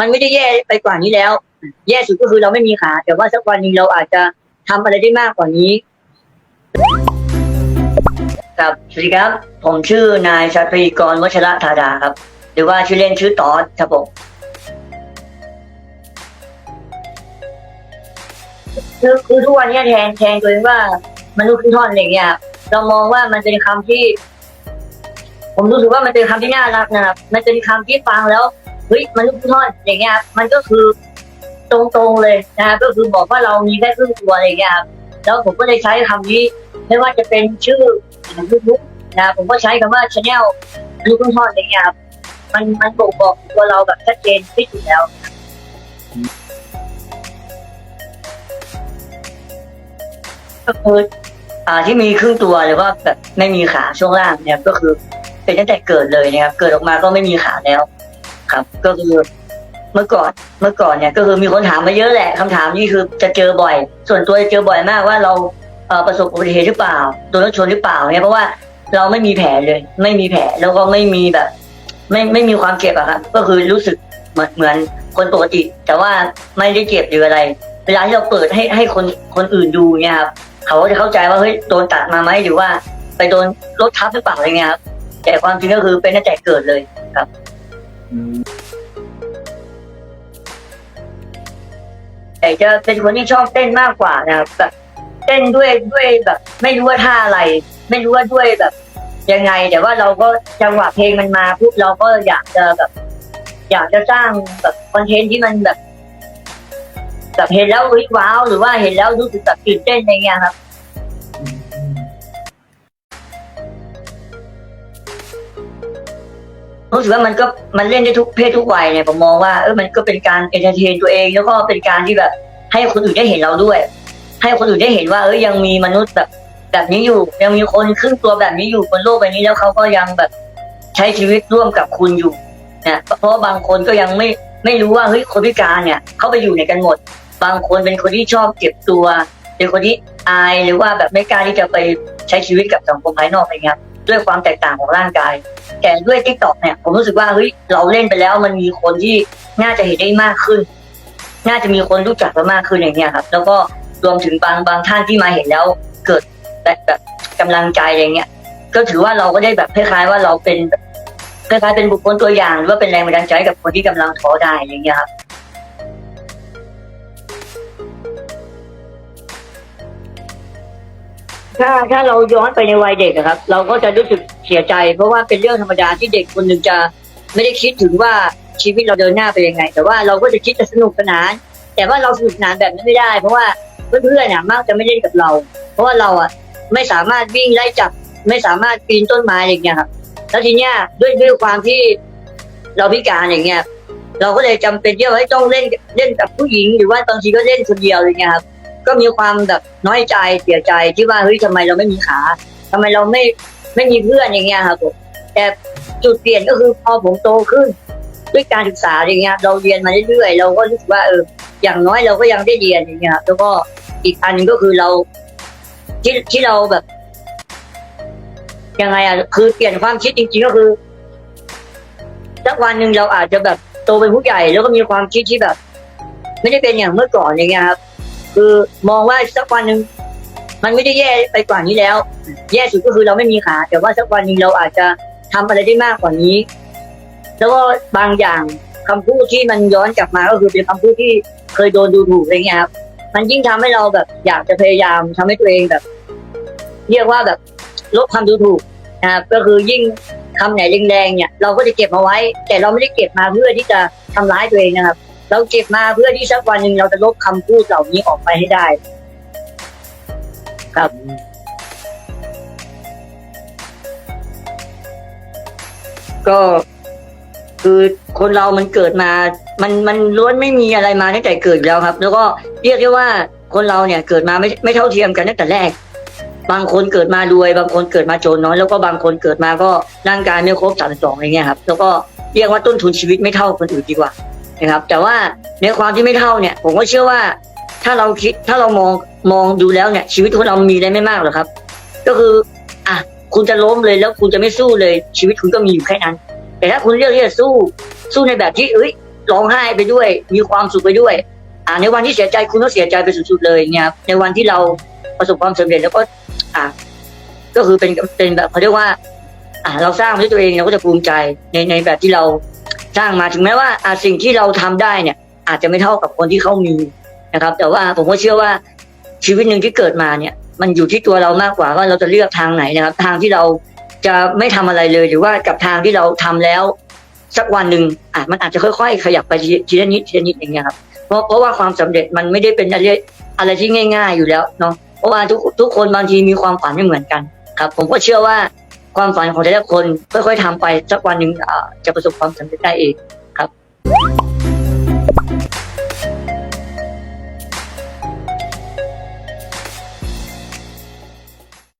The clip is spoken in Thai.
มันไม่ได้แย่ไปกว่านี้แล้ว แย่สุดก็คือเราไม่มีขา แต่ว่าสักวันหนึ่งเราอาจจะทำอะไรได้มากกว่านี้ครับสวัสดีครับ ผมชื่อนายชาตรีกรวัชระธาดาครับ หรือว่าชื่อเล่นชื่อตอสครับผมคือคือทุกวันเนี้ยแทนแทนตัวเองว่ามนุษย์ขึ้นท่อนอะไรอย่างเงี้ยเรามองว่ามันเป็นคำที่ ผมรู้สึกว่ามันเป็นคำที่น่ารักนะครับ มันเป็นคำที่ฟังแล้ว เฮ้ยมนุษย์ท่อนอย่างเงี้ยครับมันก็คือตรงๆเลยนะครับก็คือบอกว่าเรามีแค่ครึ่งตัวอะไรเงี้ยครับแล้วผมก็เลยใช้คำนี้ ไม่ว่าจะเป็นชื่อยูทูบนะผมก็ใช้คำว่าชาแนลลูกทุ่งทอดอะไรเงี้ยครับมันมันบ่งบอกตัวเราแบบชัดเจนที่สุดแล้วก็คืออ่าที่มีครึ่งตัวหรือว่าแบบไม่มีขาช่วงล่างเนี่ยก็คือเป็นตั้งแต่เกิดเลยนะครับ เกิดออกมาก็ไม่มีขาแล้ว ครับ ก็คือเมื่อก่อนเมื่อก่อนเนี่ยก็คือมีคนถามมาเยอะแหละคำถามนี้คือจะเจอบ่อย ส่วนตัวจะเจอบ่อยมากว่าเราเประสบอุบัติเหตุหรือเปล่าโดนรถชนหรือเปล่าเนี่ยเพราะว่าเราไม่มีแผลเลย ไม่มีแผลแล้วก็ไม่มีแบบ ไม่ไม่มีความเจ็บอะครับก็คือรู้สึกเหมือนเหมือนคนปกติ แต่ว่าไม่ได้เจ็บหรืออะไร เวลาที่เราเปิดให้ให้คนคนอื่นดูเนี่ยครับเขาก็จะเข้าใจว่าเฮ้ยโดนตัดมาไหมหรือว่า ไปโดนรถทับหรือเปล่าอะไรเงี้ยครับแต่ความจริงก็คือเป็นตั้งแต่เกิดเลยครับ แต่จะเป็นคนที่ชอบเต้นมากกว่านะครับแบบเต้นด้วยด้วยแบบ ไม่รู้ว่าท่าอะไร ไม่รู้ว่าด้วยแบบ ยังไง แต่ว่าเราก็จังหวะเพลงมันมาปุ๊บเราก็อยากจะแบบ อยากจะสร้างแบบคอนเทนต์ที่มันแบบแบบเห็นแล้ววิว้าวหรือว่าเห็นแล้วรู้สึกแบบตื่นเต้นอะไรเงี้ยครับ รู้สึกว่ามันก็มันเล่นได้ทุกเพศทุกวัยเนี่ยผมมองว่าเออมันก็เป็นการเอนเตอร์เทนตัวเอง แล้วก็เป็นการที่แบบให้คนอื่นได้เห็นเราด้วย ให้คนอื่นได้เห็นว่า เออยังมีมนุษย์แบบแบบนี้อยู่ ยังมีคนครึ่งตัวแบบนี้อยู่บนโลกใบนี้แล้วเขาก็ยังแบบใช้ชีวิตร่วมกับคุณอยู่นะเพราะบางคนก็ยังไม่ไม่รู้ว่าเฮ้ยคนพิการเนี่ยเขาไปอยู่ไหนกันหมด บางคนเป็นคนที่ชอบเก็บตัวเป็นคนที่อายหรือว่าแบบไม่กล้าที่จะไปใช้ชีวิตกับสังคมภายนอกอะไรเงี้ย ด้วยความแตกต่างของร่างกาย แต่ด้วยทิกตอกเนี่ย ผมรู้สึกว่าเฮ้ยเราเล่นไปแล้วมันมีคนที่น่าจะเห็นได้มากขึ้น น่าจะมีคนรู้จักเรามากขึ้นอย่างเงี้ยครับ แล้วก็รวมถึงบางบางท่านที่มาเห็นแล้วเกิดแบบแบบกำลังใจอะไรเงี้ย ก็ถือว่าเราก็ได้แบบคล้ายๆว่าเราเป็นคล้ายๆเป็นบุคคลตัวอย่างหรือว่าเป็นแรงบันดาลใจกับคนที่กำลังท้อได้อย่างเงี้ยครับ ถ้าถ้าเราย้อนไปในวัยเด็กอะครับ เราก็จะรู้สึกเสียใจ เพราะว่าเป็นเรื่องธรรมดาที่เด็กคนหนึ่งจะไม่ได้คิดถึงว่าชีวิตเราเดินหน้าไปยังไง แต่ว่าเราก็จะคิดจะสนุกสนาน แต่ว่าเราสนุกสนานแบบนั้นไม่ได้ เพราะว่าเพื่อนๆเนี่ยมักจะไม่เล่นกับเรา เพราะว่าเราอะไม่สามารถวิ่งไล่จับ ไม่สามารถปีนต้นไม้อย่างเงี้ยครับแล้วทีเนี้ยด้วยด้วยความที่เราพิการอย่างเงี้ยเราก็เลยจำเป็นที่ว่าต้องเล่นเล่นกับผู้หญิงหรือว่าบางทีก็เล่นคนเดียวอย่างเงี้ยครับ ก็มีความแบบน้อยใจเสียใจที่ว่าเฮ้ยทำไมเราไม่มีขาทำไมเราไม่ไม่มีเพื่อนอย่างเงี้ยครับผมแต่จุดเปลี่ยนก็คือพอผมโตขึ้น ด้วยการศึกษาอย่างเงี้ยเราเรียนมาเรื่อยๆเราก็รู้สึกว่าเอออย่างน้อยเราก็ยังได้เรียนอย่างเงี้ยแล้วก็อีกอันนึงก็คือเราที่ที่เราแบบยังไงอะคือเปลี่ยนความคิดจริงๆก็คือสักวันหนึ่งเราอาจจะแบบโตเป็นผู้ใหญ่ แล้วก็มีความคิดที่แบบ ไม่ได้เป็นอย่างเมื่อก่อนอย่างเงี้ยครับ คือมองว่าสักวันหนึ่งมันไม่ได้แย่ไปกว่านี้แล้ว แย่สุดก็คือเราไม่มีขา แต่ว่าสักวันหนึ่งเราอาจจะทำอะไรได้มากกว่านี้ แล้วก็บางอย่างคำพูดที่มันย้อนกลับมาก็คือเป็นคำพูดที่เคยโดนดูถูกอะไรเงี้ยครับมันยิ่งทำให้เราแบบอยากจะพยายามทำให้ตัวเองแบบ เรียกว่าแบบลดความดูถูกนะครับก็คือยิ่งคำไหนแรงๆเนี่ย เราก็จะเก็บมาไว้ แต่เราไม่ได้เก็บมาเพื่อที่จะทำร้ายตัวเองนะครับ เราเก็บมาเพื่อที่สักวันหนึ่งเราจะลบคำพูดเหล่านี้ออกไปให้ได้ ครับ ก็คือคนเรามันเกิดมา มันมันล้วนไม่มีอะไรมาตั้งแต่เกิดอยู่แล้วครับ แล้วก็เรียกได้ว่าคนเราเนี่ยเกิดมาไม่ไม่เท่าเทียมกันตั้งแต่แรก บางคนเกิดมารวย บางคนเกิดมาจนน้อย แล้วก็บางคนเกิดมาก็ร่างกายไม่ครบสามสองอะไรเงี้ยครับ แล้วก็เรียกว่าต้นทุนชีวิตไม่เท่าคนอื่นดีกว่า นะครับ แต่ว่าในความที่ไม่เท่าเนี่ย ผมก็เชื่อว่า ถ้าเราคิดถ้าเรามองมองดูแล้วเนี่ย ชีวิตของเรามีอะไรไม่มากหรอกครับ ก็คือ อะคุณจะล้มเลยแล้วคุณจะไม่สู้เลย ชีวิตคุณก็มีอยู่แค่นั้น แต่ถ้าคุณเลือกที่จะสู้สู้ในแบบที่เอ้ยร้องไห้ไปด้วย มีความสุขไปด้วย อ่าในวันที่เสียใจคุณก็เสียใจไปสุดๆเลยเนี่ยในวันที่เราประสบความสำเร็จแล้วก็ อ่า ก็คือเป็นเป็นแบบเขาเรียกว่า อ่าเราสร้างด้วยตัวเองเราก็จะภูมิใจในในแบบที่เรา สร้างมาถึงแม้ว่าสิ่งที่เราทำได้เนี่ยอาจจะไม่เท่ากับคนที่เขามีนะครับ แต่ว่าผมก็เชื่อว่าชีวิตหนึ่งที่เกิดมาเนี่ย มันอยู่ที่ตัวเรามากกว่าว่าเราจะเลือกทางไหนนะครับ ทางที่เราจะไม่ทำอะไรเลยหรือว่ากับทางที่เราทำแล้ว สักวันหนึ่งอะมันอาจจะค่อย ๆ ขยับไปทีละนิดทีละนิดอย่างเงี้ยครับเพราะเพราะว่าความสำเร็จมันไม่ได้เป็นอะไรอะไรที่ง่าย ๆ อยู่แล้วเนาะเพราะว่าทุกทุกคนบางทีมีความฝันไม่เหมือนกันครับ ผมก็เชื่อว่า ความฝันของแต่ละคนค่อยๆทำไปสักวันหนึ่งจะประสบความสำเร็จได้เองครับ